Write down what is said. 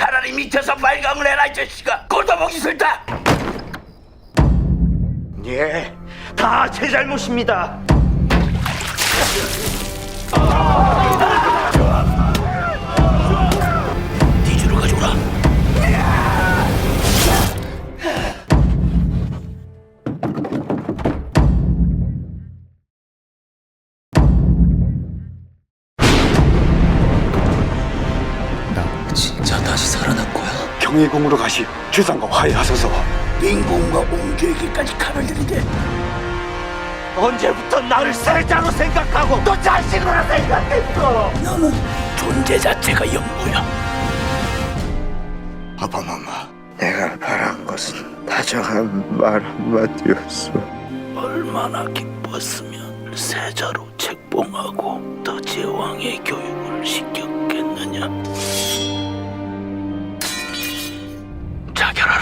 차라리 밑에서 발광을 해라 이 자식아 꼴도 보기 싫다 예, 다 제 잘못입니다. 진짜 다시 살아난 거야? 경희궁으로 가시오. 주상과 화해하소서. 인공과 옹주에게까지 칼을 들이대 언제부터 나를 세자로 생각하고 또 자식으로 생각했어? 너는 존재 자체가 영구야 아빠, 마마. 내가 바란 것은 다정한 말 한마디였어. 얼마나 기뻤으면 세자로 책봉하고 더 제왕의 교육 I got